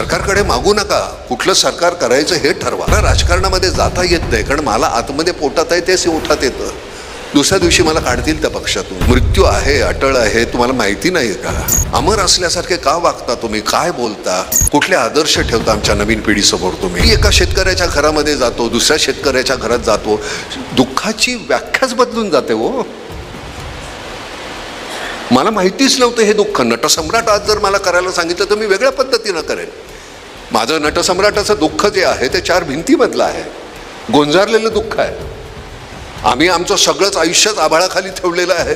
सरकारकडे मागू नका. कुठलं सरकार करायचं हे ठरवा. मला राजकारणामध्ये जाता येत नाही कारण मला आतमध्ये पोटात आहे तेच उठात येतं. दुसऱ्या दिवशी मला काढतील त्या पक्षातून. मृत्यू आहे अटळ आहे तुम्हाला माहिती नाही का? अमर असल्यासारखे का वागता तुम्ही? काय बोलता? कुठले आदर्श ठेवता आमच्या नवीन पिढीसमोर तुम्ही? एका शेतकऱ्याच्या घरामध्ये जातो दुसऱ्या शेतकऱ्याच्या घरात जातो. दुःखाची व्याख्याच बदलून जाते हो. मला माहितीच नव्हतं हे दुःख. नटसम्राट आज जर मला करायला सांगितलं तर मी वेगळ्या पद्धतीनं करेन. माझं नटसम्राटाचं दुःख जे आहे ते चार भिंतीमधलं आहे. गोंजारलेलं दुःख आहे. आम्ही आमचं सगळंच आयुष्यात आभाळाखाली ठेवलेलं आहे.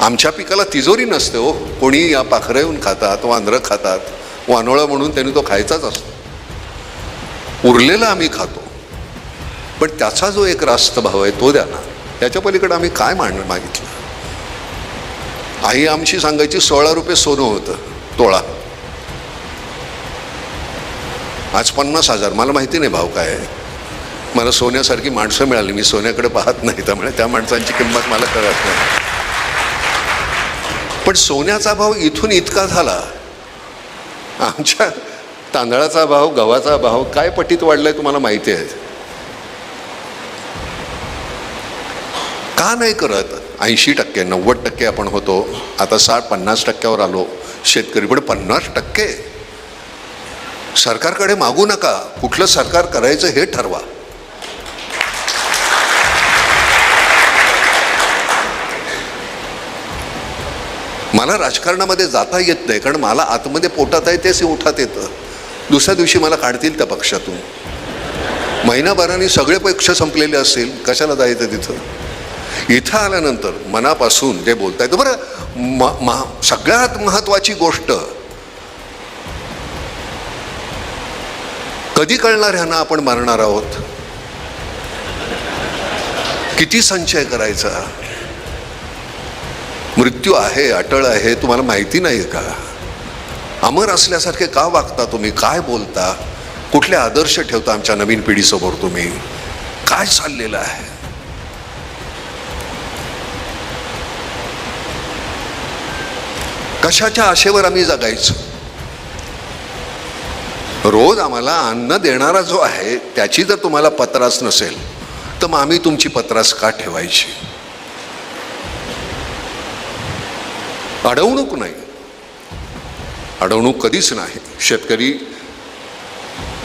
आमच्या पिकाला तिजोरी नसते हो. कोणी या पाखरं येऊन खातात वांद्रं खातात. वानोळा म्हणून त्यांनी तो खायचाच असतो. उरलेला आम्ही खातो. पण त्याचा जो एक रास्त भाव आहे तो द्या ना. त्याच्या पलीकडे आम्ही काय मांड मागितलं? आई आमची सांगायची सोळा रुपये सोनं होतं तोळा. आज पन्नास हजार मला माहिती नाही भाव काय आहे. मला सोन्यासारखी माणसं मिळाली मी सोन्याकडे पाहत नाही त्यामुळे त्या माणसांची किंमत मला कळत नाही. पण सोन्याचा भाव इथून इतका झाला आमच्या तांदळाचा भाव गव्हाचा भाव काय पटीत वाढलाय तुम्हाला माहिती आहे? का नाही करत? ऐंशी टक्के नव्वद टक्के आपण होतो. आता साठ पन्नास टक्क्यावर आलो. शेतकरी पण पन्नास टक्के. सरकारकडे मागू नका. कुठलं सरकार करायचं हे ठरवा. मला राजकारणामध्ये जाता येत नाही कारण मला आतमध्ये पोटात आहे तेच उठात येतं. दुसऱ्या दिवशी मला काढतील त्या पक्षातून. महिनाभराने सगळे पक्ष संपलेले असतील. कशाला जायचं तिथं? इथं आल्यानंतर मनापासून जे बोलता येतं बरं म महा सगळ्यात महत्त्वाची गोष्ट कधी कळणार ह्यांना आपण मारणार आहोत? किती संचय करायचा? मृत्यू आहे अटळ आहे तुम्हाला माहिती नाही का? अमर असल्यासारखे का वागता तुम्ही? काय बोलता? कुठले आदर्श ठेवता आमच्या नवीन पिढीसमोर तुम्ही? काय चाललेलं आहे? कशाच्या आशेवर आम्ही जगायचो? रोज आम्हाला अन्न देणारा जो आहे त्याची जर तुम्हाला पत्रास नसेल तर मग आम्ही तुमची पत्रास का ठेवायची? अडवणूक नाही. अडवणूक कधीच नाही. शेतकरी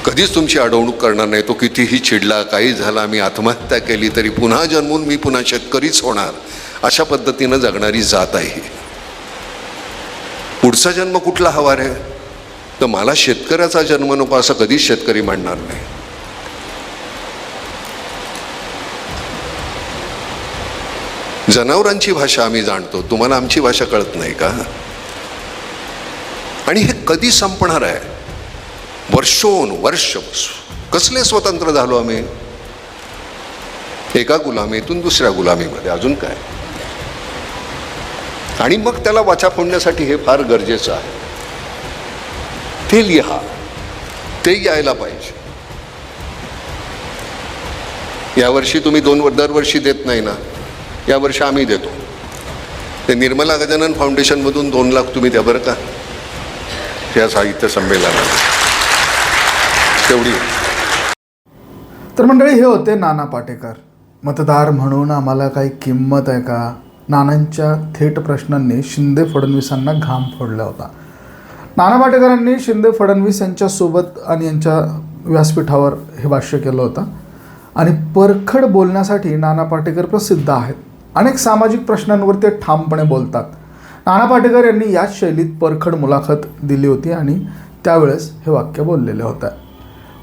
कधीच तुमची अडवणूक करणार नाही. तो कितीही चिडला काही झाला मी आत्महत्या केली तरी पुन्हा जन्मून मी पुन्हा शेतकरीच होणार. अशा पद्धतीनं जगणारी जात आहे पुढचा जन्म कुठला हवा रे? तर मला शेतकऱ्याचा जन्म नको असं कधीच शेतकरी म्हणणार नाही. जनावरांची भाषा आम्ही जाणतो. तुम्हाला आमची भाषा कळत नाही का? आणि हे कधी संपणार आहे? वर्षोन वर्ष कसले स्वतंत्र झालो आम्ही? एका गुलामीतून दुसऱ्या गुलामीमध्ये. अजून काय? आणि मग त्याला वाचा फोडण्यासाठी हे फार गरजेचं आहे. ते लिहा. ते यायला पाहिजे. यावर्षी तुम्ही दोन दरवर्षी देत नाही ना यावर्षी आम्ही देतो. ते निर्मला गजानन फाउंडेशनमधून दोन लाख तुम्ही द्या बरं का? या साहित्य संमेलनात. तेवढी. तर मंडळी हे होते नाना पाटेकर. मतदार म्हणून आम्हाला काही किंमत आहे का? नानांच्या थेट प्रश्नांनी शिंदे फडणवीसांना घाम फोडला होता. नाना पाटेकरांनी शिंदे फडणवीस यांच्यासोबत आणि यांच्या व्यासपीठावर हे भाष्य केलं होतं. आणि परखड बोलण्यासाठी नाना पाटेकर प्रसिद्ध आहेत. अनेक सामाजिक प्रश्नांवर ते ठामपणे बोलतात. नाना पाटेकर यांनी याच शैलीत परखड मुलाखत दिली होती आणि त्यावेळेस हे वाक्य बोललेले होतं.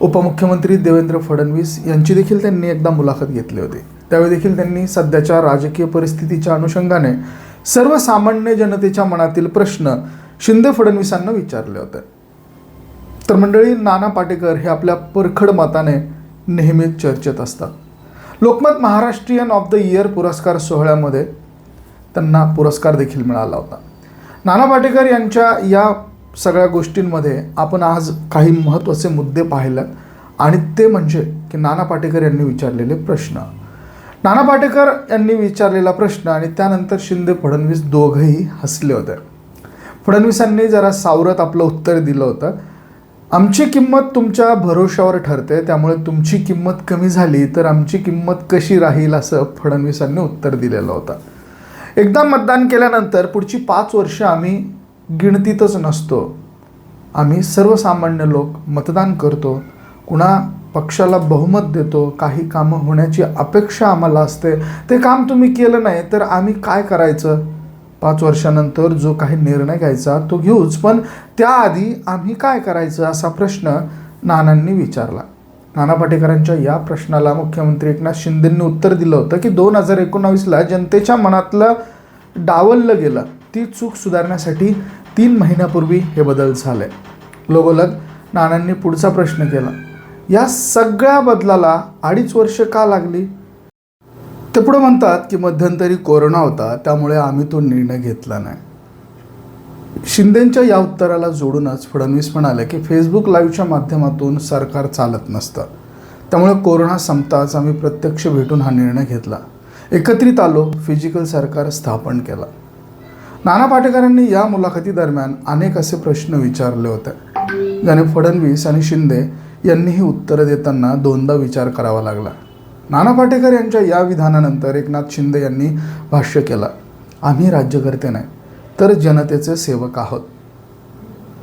उपमुख्यमंत्री देवेंद्र फडणवीस यांची देखील त्यांनी एकदा मुलाखत घेतली होती. त्यावेळी देखील त्यांनी सध्याच्या राजकीय परिस्थितीच्या अनुषंगाने सर्वसामान्य जनतेच्या मनातील प्रश्न शिंदे फडणवीसांना विचारले होते. तर मंडळी नाना पाटेकर हे आपल्या परखड मताने नेहमीच चर्चेत असतात. Lokmat Maharashtrian of the year पुरस्कार सोहळ्यामध्ये त्यांना पुरस्कार देखील मिळाला होता. नाना पाटेकर यांच्या या सगळ्या गोष्टींमध्ये आपण आज काही महत्त्वाचे मुद्दे पाहिलेत आणि ते म्हणजे की नाना पाटेकर यांनी विचारलेले प्रश्न. नाना पाटेकर यांनी विचारलेला प्रश्न आणि त्यानंतर शिंदे फडणवीस दोघंही हसले होते. फडणवीसांनी जरा सावरत आपलं उत्तर दिलं होतं. आमची किंमत तुमच्या भरोशावर ठरते त्यामुळे तुमची किंमत कमी झाली तर आमची किंमत कशी राहील असं फडणवीसांनी उत्तर दिलेलं होतं. एकदा मतदान केल्यानंतर पुढची पाच वर्ष आम्ही गिणतीतच नसतो. आम्ही सर्वसामान्य लोक मतदान करतो. कुणा पक्षाला बहुमत देतो काही कामं होण्याची अपेक्षा आम्हाला असते. ते काम तुम्ही केलं नाही तर आम्ही काय करायचं? पाच वर्षानंतर जो काही निर्णय घ्यायचा तो घेऊच. पण त्याआधी आम्ही काय करायचं असा प्रश्न नानांनी विचारला. नाना पाटेकरांच्या या प्रश्नाला मुख्यमंत्री एकनाथ शिंदेंनी उत्तर दिलं होतं की दोन हजार एकोणावीसला जनतेच्या मनातलं डावललं गेलं. ती चूक सुधारण्यासाठी तीन महिन्यापूर्वी हे बदल झाले. लोगोलग नानांनी पुढचा प्रश्न केला. या सगळ्या बदलाला अडीच वर्ष का लागली? ते पुढे म्हणतात की मध्यंतरी कोरोना होता त्यामुळे आम्ही तो निर्णय घेतला नाही. शिंदेच्या या उत्तराला जोडूनच फडणवीस म्हणाले की फेसबुक लाईव्हच्या माध्यमातून सरकार चालत नसतं. त्यामुळे कोरोना संपताच आम्ही प्रत्यक्ष भेटून हा निर्णय घेतला. एकत्रित आलो फिजिकल सरकार स्थापन केला. नाना पाटेकरांनी या मुलाखतीदरम्यान अनेक असे प्रश्न विचारले होते. ज्याने फडणवीस आणि शिंदे यांनीही उत्तरं देताना दोनदा विचार करावा लागला. नाना पाटेकर यांच्या या विधानानंतर एकनाथ शिंदे यांनी भाष्य केलं आम्ही राज्यकर्ते नाही तर जनतेचे सेवक आहोत.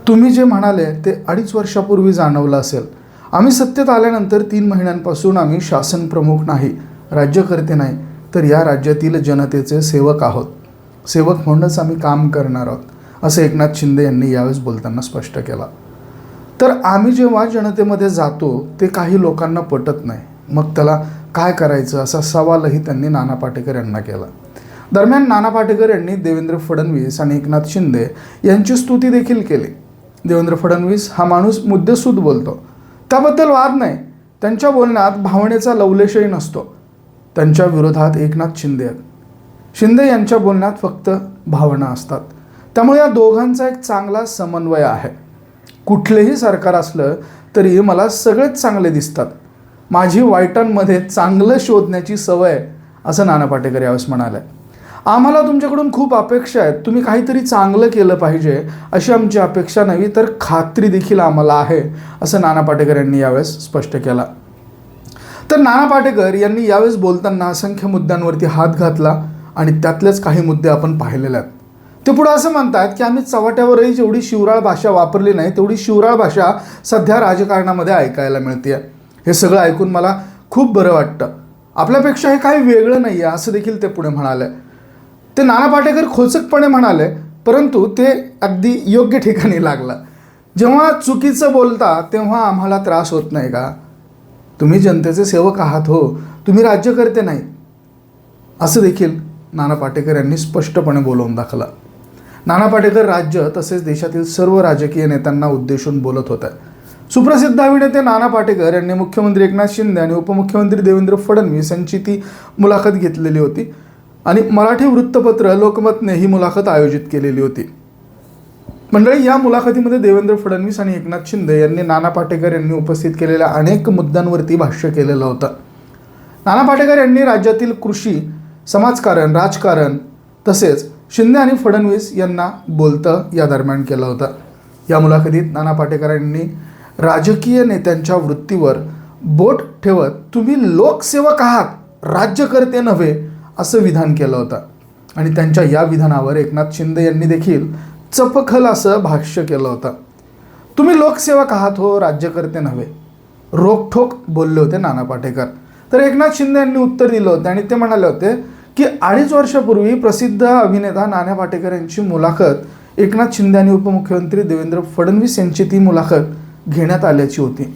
तुम्ही जे म्हणाले ते अडीच वर्षापूर्वी जाणवलं असेल. आम्ही सत्तेत आल्यानंतर तीन महिन्यांपासून आम्ही शासन प्रमुख नाही राज्यकर्ते नाही तर या राज्यातील जनतेचे सेवक आहोत. सेवक म्हणूनच आम्ही काम करणार आहोत असं एकनाथ शिंदे यांनी यावेळेस बोलताना स्पष्ट केला. तर आम्ही जेव्हा जनतेमध्ये जातो ते काही लोकांना पटत नाही. मग त्याला काय करायचं असा सवालही त्यांनी नाना पाटेकर यांना केला. दरम्यान नाना पाटेकर यांनी देवेंद्र फडणवीस आणि एकनाथ शिंदे यांची स्तुती देखील केली. देवेंद्र फडणवीस हा माणूस मुद्देसूद बोलतो. त्याबद्दल वाद नाही. त्यांच्या बोलण्यात भावनेचा लवलेशही नसतो. त्यांच्या विरोधात एकनाथ शिंदे आहेत. शिंदे यांच्या बोलण्यात फक्त भावना असतात. त्यामुळे या दोघांचा एक चांगला समन्वय आहे. कुठलेही सरकार असलं तरी मला सगळेच चांगले दिसतात. माझी वाईटांमध्ये चांगलं शोधण्याची सवय आहे, असं नाना पाटेकर यावेळेस म्हणाले. आम्हाला तुमच्याकडून खूप अपेक्षा आहेत. तुम्ही काहीतरी चांगलं केलं पाहिजे अशी आमची अपेक्षा नव्हे तर खात्री देखील आम्हाला आहे असं नाना पाटेकर यांनी यावेळेस स्पष्ट केला. तर नाना पाटेकर यांनी यावेळेस बोलताना असंख्य मुद्द्यांवरती हात घातला आणि त्यातलेच काही मुद्दे आपण पाहिलेले आहेत. ते पुढं असं म्हणतात की आम्ही चव्हाट्यावरही जेवढी शिवराळ भाषा वापरली नाही तेवढी शिवराळ भाषा सध्या राजकारणामध्ये ऐकायला मिळते हे सगळं ऐकून मला खूप बरं वाटतं. आपल्यापेक्षा हे काही वेगळं नाही आहे असं देखील ते पुढे म्हणाले. ते नाना पाटेकर खोचकपणे म्हणाले परंतु ते अगदी योग्य ठिकाणी लागलं. जेव्हा चुकीचं बोलता तेव्हा आम्हाला त्रास होत नाही का? तुम्ही जनतेचे सेवक आहात हो तुम्ही राज्यकर्ते नाही. असं देखील नाना पाटेकर यांनी स्पष्टपणे बोलवून दाखलं. नाना पाटेकर राज्य तसेच देशातील सर्व राजकीय नेत्यांना उद्देशून बोलत होत्या सुप्रसिद्ध अभिनेते नाना पाटेकर यांनी मुख्यमंत्री एकनाथ शिंदे आणि उपमुख्यमंत्री देवेंद्र फडणवीस यांची ती मुलाखत घेतलेली होती आणि मराठी वृत्तपत्र लोकमतने ही मुलाखत आयोजित केलेली होती. मंडळी या मुलाखतीमध्ये देवेंद्र फडणवीस आणि एकनाथ शिंदे यांनी नाना पाटेकर यांनी उपस्थित केलेल्या अनेक मुद्द्यांवरती भाष्य केलेलं होतं. नाना पाटेकर यांनी राज्यातील कृषी समाजकारण राजकारण तसेच शिंदे आणि फडणवीस यांना बोलतं या दरम्यान केलं होतं. या मुलाखतीत नाना पाटेकर यांनी राजकीय नेत्यांच्या वृत्तीवर बोट ठेवत तुम्ही लोकसेवक आहात राज्यकर्ते नव्हे असं विधान केलं होतं. आणि त्यांच्या या विधानावर एकनाथ शिंदे यांनी देखील चपखल असं भाष्य केलं होतं. तुम्ही लोकसेवक आहात हो राज्यकर्ते नव्हे रोखठोक बोलले होते नाना पाटेकर. तर एकनाथ शिंदे यांनी उत्तर दिलं होतं आणि ते म्हणाले होते की अडीच वर्षापूर्वी प्रसिद्ध अभिनेता नाना पाटेकर यांची मुलाखत एकनाथ शिंदे आणि उपमुख्यमंत्री देवेंद्र फडणवीस यांची ती मुलाखत घेण्यात आल्याची होती.